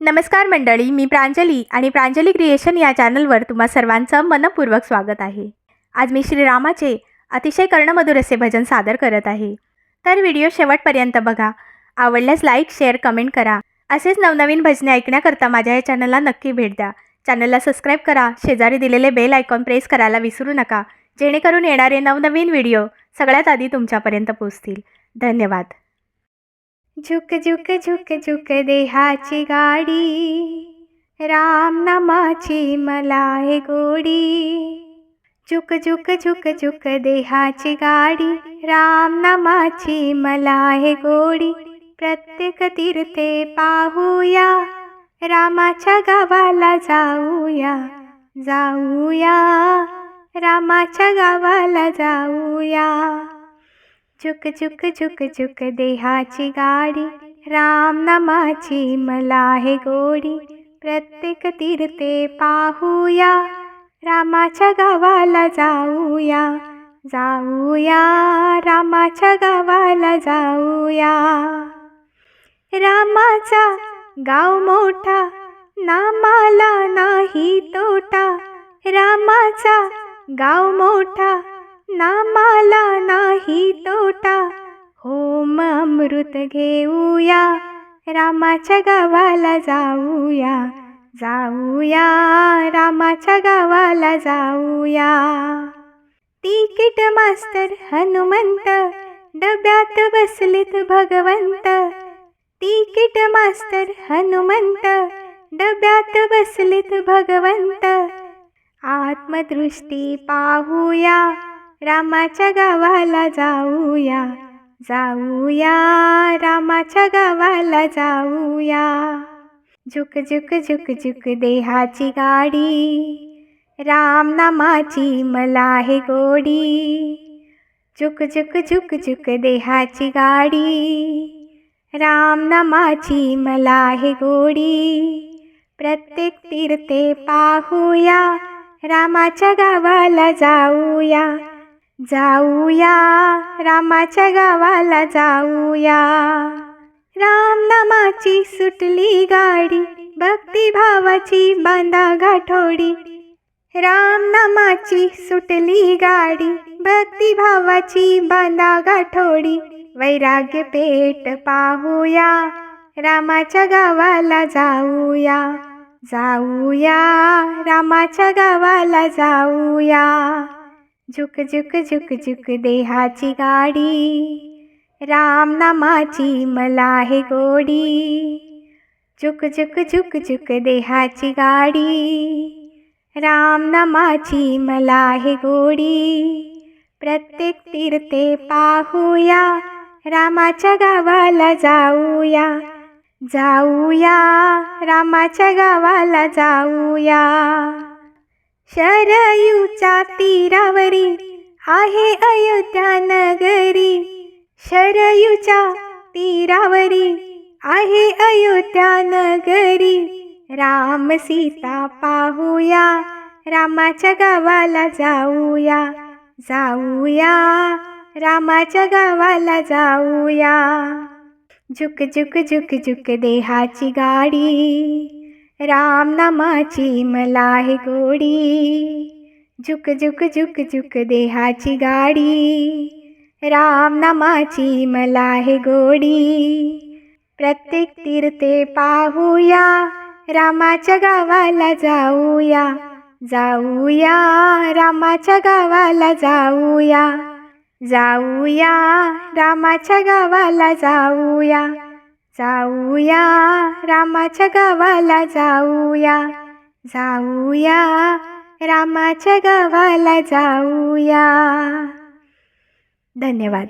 नमस्कार मंडळी मी प्रांजली आणि प्रांजली क्रिएशन या चॅनलवर तुम्हा सर्वांचं मनपूर्वक स्वागत आहे. आज मी श्रीरामाचे अतिशय कर्णमधुर असे भजन सादर करत आहे. तर व्हिडिओ शेवटपर्यंत बघा. आवडल्यास लाईक शेअर कमेंट करा. असेच नवनवीन भजने ऐकण्याकरता माझ्या या चॅनलला नक्की भेट द्या. चॅनलला सबस्क्राईब करा. शेजारी दिलेले बेल आयकॉन प्रेस करायला विसरू नका. जेणेकरून येणारे नवनवीन व्हिडिओ सगळ्यात आधी तुमच्यापर्यंत पोचतील धन्यवाद. झुक झुक झुक झुक देहाची गाडी. राम नामाची मला हे गोडी. झुक झुक झुक झुक देहाची गाडी. राम नामाची मला हे गोडी. प्रत्येक तीर्थे पाहूया. रामाच्या गावाला जाऊया. जाऊया. रामाच्या गावाला जाऊया. चुक चुक चुक चुक देहाची गाडी. राम नामाची मला हे गोडी. प्रत्येक तीर्थे पाहूया. रामाच्या गावाला जाऊया. जाऊया. रामाच्या गावाला जाऊया. रामाचा गाव मोठा नामाला नाही तोटा. रामाचा गाव मोठा नामाला नाही तोटा. होम अमृत घेऊया. रामाच्या गावाला जाऊया. जाऊया रामाच्या गावाला जाऊया. तिकीट मास्तर हनुमंत डब्यात बसलेत भगवंत. तिकीट मास्तर हनुमंत डब्यात बसलेत भगवंत. आत्मदृष्टी पाहूया. रामाच्या गावाला जाऊया. जाऊया. रामाच्या गावाला जाऊया. झुक झुक झुक झुक देहाची गाडी. राम नामाची मला हे गोडी. झुक झुक झुक झुक देहाची गाडी. राम नामाची मला आहे गोडी. प्रत्येक तीर्थे पाहूया. रामाच्या गावाला जाऊया. जाऊया रामाच्या गावाला जाऊया. राम नामाची सुटली गाडी भक्ती भावाची बांधा गाठोडी. राम नामाची सुटली गाडी भक्ती भावाची बांधा गाठोडी. वैराग्य पेट पाहूया रामाच्या गावाला जाऊया. जाऊया रामाच्या गावाला जाऊया. झुक झुक झुक झुक देहाची गाडी. राम नामाची मला हे गोडी. झुक झुक झुक झुक देहाची गाडी. राम नामाची मला आहे गोडी. प्रत्येक तीर्थे पाहूया रामाच्या गावाला जाऊया. जाऊया रामाच्या गावाला जाऊया. शरयूच्या तीरावरी आहे अयोध्या नगरी. शरयूच्या तीरावरी आहे अयोध्या नगरी. राम सीता पाहूया रामाच्या गावाला जाऊया जाऊया रामाच्या गावाला जाऊया. झुक झुक झुक झुक देहाची गाडी. राम नामाची मला आहे गोडी. झुक झुक झुक झुक देहाची गाडी. राम नामाची मला आहे गोडी. प्रत्येक तीर्थे पाहूया रामाच्या गावाला जाऊया. जाऊया रामाच्या गावाला जाऊया. जाऊया रामाच्या गावाला जाऊया. जाऊया रामाच्या गावाला जाऊया. जाऊया रामाच्या गावाला जाऊया. धन्यवाद.